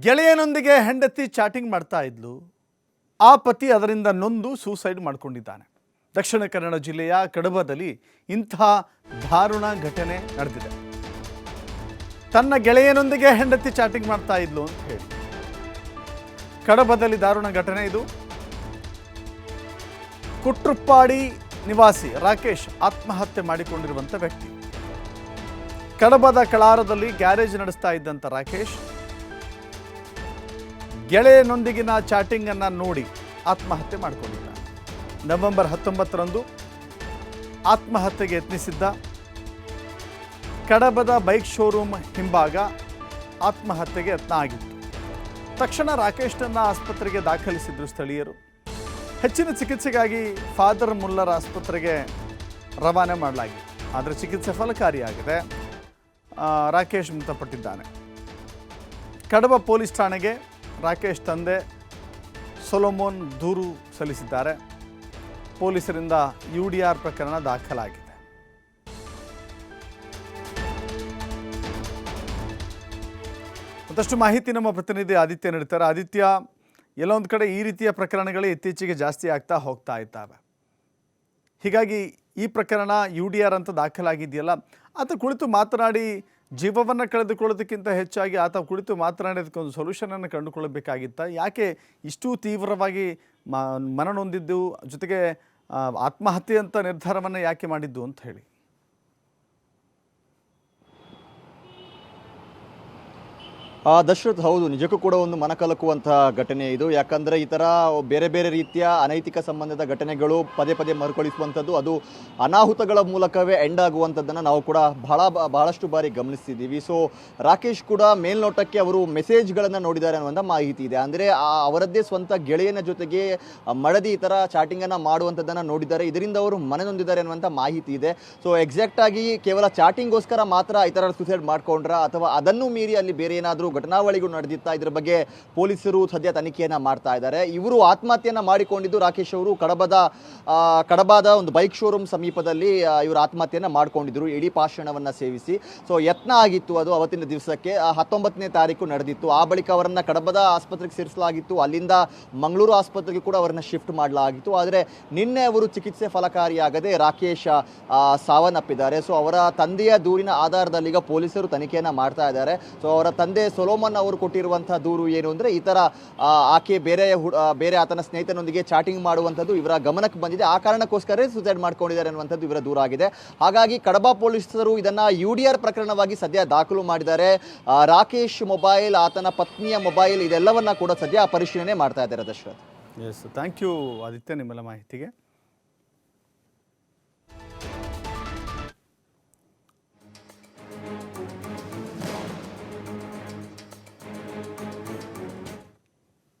ಗೆಳೆಯನೊಂದಿಗೆ ಹೆಂಡತಿ ಚಾಟಿಂಗ್ ಮಾಡ್ತಾ ಇದ್ಲು. ಆ ಪತಿ ಅದರಿಂದ ನೊಂದು ಸೂಸೈಡ್ ಮಾಡಿಕೊಂಡಿದ್ದಾನೆ. ದಕ್ಷಿಣ ಕನ್ನಡ ಜಿಲ್ಲೆಯ ಕಡಬದಲ್ಲಿ ಇಂಥ ದಾರುಣ ಘಟನೆ ನಡೆದಿದೆ. ತನ್ನ ಗೆಳೆಯನೊಂದಿಗೆ ಹೆಂಡತಿ ಚಾಟಿಂಗ್ ಮಾಡ್ತಾ ಇದ್ಲು ಅಂತ ಹೇಳಿ. ಕಡಬದಲ್ಲಿ ದಾರುಣ ಘಟನೆ ಇದು. ಕುಟ್ರುಪ್ಪಾಡಿ ನಿವಾಸಿ ರಾಕೇಶ್ ಆತ್ಮಹತ್ಯೆ ಮಾಡಿಕೊಂಡಿರುವಂಥ ವ್ಯಕ್ತಿ. ಕಡಬದ ಕಳಾರದಲ್ಲಿ ಗ್ಯಾರೇಜ್ ನಡೆಸ್ತಾ ಇದ್ದಂಥ ರಾಕೇಶ್ ಗೆಳೆಯನೊಂದಿಗಿನ ಚಾಟಿಂಗನ್ನು ನೋಡಿ ಆತ್ಮಹತ್ಯೆ ಮಾಡಿಕೊಂಡಿದ್ದ ನವೆಂಬರ್ ಹತ್ತೊಂಬತ್ತರಂದು ಆತ್ಮಹತ್ಯೆಗೆ ಯತ್ನಿಸಿದ್ದ ಕಡಬದ ಬೈಕ್ ಶೋರೂಮ್ ಹಿಂಭಾಗ ಆತ್ಮಹತ್ಯೆಗೆ ಯತ್ನ ಆಗಿತ್ತು. ತಕ್ಷಣ ರಾಕೇಶ್ನನ್ನು ಆಸ್ಪತ್ರೆಗೆ ದಾಖಲಿಸಿದ್ರು ಸ್ಥಳೀಯರು. ಹೆಚ್ಚಿನ ಚಿಕಿತ್ಸೆಗಾಗಿ ಫಾದರ್ ಮುಲ್ಲರ್ ಆಸ್ಪತ್ರೆಗೆ ರವಾನೆ ಮಾಡಲಾಗಿದೆ. ಆದರೆ ಚಿಕಿತ್ಸೆ ಫಲಕಾರಿಯಾಗಿದೆ. ರಾಕೇಶ್ ಮೃತಪಟ್ಟಿದ್ದಾನೆ. ಕಡಬ ಪೊಲೀಸ್ ಠಾಣೆಗೆ ರಾಕೇಶ್ ತಂದೆ ಸೊಲೊಮೋನ್ ದೂರು ಸಲ್ಲಿಸಿದ್ದಾರೆ. ಪೊಲೀಸರಿಂದ ಯು ಡಿ ಆರ್ ಪ್ರಕರಣ ದಾಖಲಾಗಿದೆ. ಮತ್ತಷ್ಟು ಮಾಹಿತಿ ನಮ್ಮ ಪ್ರತಿನಿಧಿ ಆದಿತ್ಯ ನೀಡ್ತಾರೆ ಆದಿತ್ಯ, ಎಲ್ಲೊಂದು ಕಡೆ ಈ ರೀತಿಯ ಪ್ರಕರಣಗಳೇ ಇತ್ತೀಚೆಗೆ ಜಾಸ್ತಿ ಆಗ್ತಾ ಹೋಗ್ತಾ ಇದ್ದಾವೆ. ಹೀಗಾಗಿ ಈ ಪ್ರಕರಣ ಯು ಡಿ ಆರ್ ಅಂತ ದಾಖಲಾಗಿದೆಯಲ್ಲ ಆತ ಕುಳಿತು ಮಾತನಾಡಿ ಜೀವವನ್ನು ಕಳೆದುಕೊಳ್ಳೋದಕ್ಕಿಂತ ಹೆಚ್ಚಾಗಿ ಆತ ಕುಳಿತು ಮಾತನಾಡೋದಕ್ಕೆ ಒಂದು ಸೊಲ್ಯೂಷನನ್ನು ಕಂಡುಕೊಳ್ಳಬೇಕಾಗಿತ್ತ? ಯಾಕೆ ಇಷ್ಟು ತೀವ್ರವಾಗಿ ಮನನೊಂದಿದ್ದು ಜೊತೆಗೆ ಆತ್ಮಹತ್ಯೆ ಅಂತ ನಿರ್ಧಾರವನ್ನು ಯಾಕೆ ಮಾಡಿದ್ದು ಅಂತ ಹೇಳಿ. ದಶರಥ್ ಹೌದು, ನಿಜಕ್ಕೂ ಕೂಡ ಒಂದು ಮನಕಲಕುವಂತಹ ಘಟನೆ ಇದು. ಯಾಕಂದ್ರೆ ಈ ತರ ಬೇರೆ ಬೇರೆ ರೀತಿಯ ಅನೈತಿಕ ಸಂಬಂಧದ ಘಟನೆಗಳು ಪದೇ ಪದೇ ಮರುಕಳಿಸುವಂಥದ್ದು, ಅದು ಅನಾಹುತಗಳ ಮೂಲಕವೇ ಎಂಡ್ ಆಗುವಂಥದ್ದನ್ನು ನಾವು ಕೂಡ ಬಹಳ ಬಹಳಷ್ಟು ಬಾರಿ ಗಮನಿಸ್ತಿದ್ದೀವಿ ಸೊ ರಾಕೇಶ್ ಕೂಡ ಮೇಲ್ನೋಟಕ್ಕೆ ಅವರು ಮೆಸೇಜ್ಗಳನ್ನು ನೋಡಿದ್ದಾರೆ ಅನ್ನುವಂಥ ಮಾಹಿತಿ ಇದೆ. ಅಂದರೆ ಅವರದ್ದೇ ಸ್ವಂತ ಗೆಳೆಯನ ಜೊತೆಗೆ ಮಡದಿ ಈ ಥರ ಚಾಟಿಂಗನ್ನು ಮಾಡುವಂಥದ್ದನ್ನು ನೋಡಿದ್ದಾರೆ. ಇದರಿಂದ ಅವರು ಮನನೊಂದಿದ್ದಾರೆ ಅನ್ನುವಂಥ ಮಾಹಿತಿ ಇದೆ. ಸೊ ಎಕ್ಸಾಕ್ಟ್ ಆಗಿ ಕೇವಲ ಚಾಟಿಂಗ್ಗೋಸ್ಕರ ಮಾತ್ರ ಈ ಥರ ಸುಸೈಡ್ ಮಾಡ್ಕೊಂಡ್ರ, ಅಥವಾ ಅದನ್ನು ಮೀರಿ ಅಲ್ಲಿ ಬೇರೆ ಏನಾದರೂ ಘಟನಾವಳಿಗಳು ನಡೆದಿತ್ತಾ ಇದರ ಬಗ್ಗೆ ಪೊಲೀಸರು ಸದ್ಯ ತನಿಖೆಯನ್ನ ಮಾಡ್ತಾ ಇದ್ದಾರೆ. ಇವರು ಆತ್ಮಹತ್ಯೆಯನ್ನು ಮಾಡಿಕೊಂಡಿದ್ದು ರಾಕೇಶ್ ಅವರು ಕಡಬದ ಕಡಬದ ಒಂದು ಬೈಕ್ ಶೋರೂಮ್ ಸಮೀಪದಲ್ಲಿ ಇವರು ಆತ್ಮಹತ್ಯೆಯನ್ನು ಮಾಡ್ಕೊಂಡಿದ್ರು, ಇಡೀ ಪಾಷಣವನ್ನು ಸೇವಿಸಿ. ಸೊ ಯತ್ನ ಆಗಿತ್ತು ಅದು ಅವತ್ತಿನ ದಿವಸಕ್ಕೆ. ಹತ್ತೊಂಬತ್ತನೇ ತಾರೀಕು ನಡೆದಿತ್ತು. ಆ ಬಳಿಕ ಅವರನ್ನು ಕಡಬದ ಆಸ್ಪತ್ರೆಗೆ ಸೇರಿಸಲಾಗಿತ್ತು. ಅಲ್ಲಿಂದ ಮಂಗಳೂರು ಆಸ್ಪತ್ರೆಗೆ ಕೂಡ ಅವರನ್ನು ಶಿಫ್ಟ್ ಮಾಡಲಾಗಿತ್ತು. ಆದರೆ ನಿನ್ನೆ ಅವರು ಚಿಕಿತ್ಸೆ ಫಲಕಾರಿಯಾಗದೆ ರಾಕೇಶ್ ಸಾವನ್ನಪ್ಪಿದ್ದಾರೆ. ಸೊ ಅವರ ತಂದೆಯ ದೂರಿನ ಆಧಾರದಲ್ಲಿ ಈಗ ಪೊಲೀಸರು ತನಿಖೆಯನ್ನ ಮಾಡ್ತಾ ಇದ್ದಾರೆ. ಸೊ ಅವರ ತಂದೆ ಸೊಲೋಮನ್ ಅವರು ಕೊಟ್ಟಿರುವಂತಹ ದೂರು ಏನು ಅಂದ್ರೆ ಈ ತರ ಆಕೆ ಬೇರೆ ಬೇರೆ ಆತನ ಸ್ನೇಹಿತನೊಂದಿಗೆ ಚಾಟಿಂಗ್ ಮಾಡುವಂಥದ್ದು ಇವರ ಗಮನಕ್ಕೆ ಬಂದಿದೆ. ಆ ಕಾರಣಕ್ಕೋಸ್ಕರ ಸುಸೈಡ್ ಮಾಡ್ಕೊಂಡಿದ್ದಾರೆ ಅನ್ನುವಂಥದ್ದು ಇವರ ದೂರ ಆಗಿದೆ. ಹಾಗಾಗಿ ಕಡಬ ಪೊಲೀಸರು ಇದನ್ನ ಯು ಡಿ ಆರ್ ಪ್ರಕರಣವಾಗಿ ಸದ್ಯ ದಾಖಲು ಮಾಡಿದ್ದಾರೆ. ರಾಕೇಶ್ ಮೊಬೈಲ್, ಆತನ ಪತ್ನಿಯ ಮೊಬೈಲ್ ಇದೆಲ್ಲವನ್ನ ಕೂಡ ಸದ್ಯ ಪರಿಶೀಲನೆ ಮಾಡ್ತಾ ಇದ್ದಾರೆ Dasharath. Yes thank you Aditya, ನಿಮ್ಮೆಲ್ಲ ಮಾಹಿತಿಗೆ.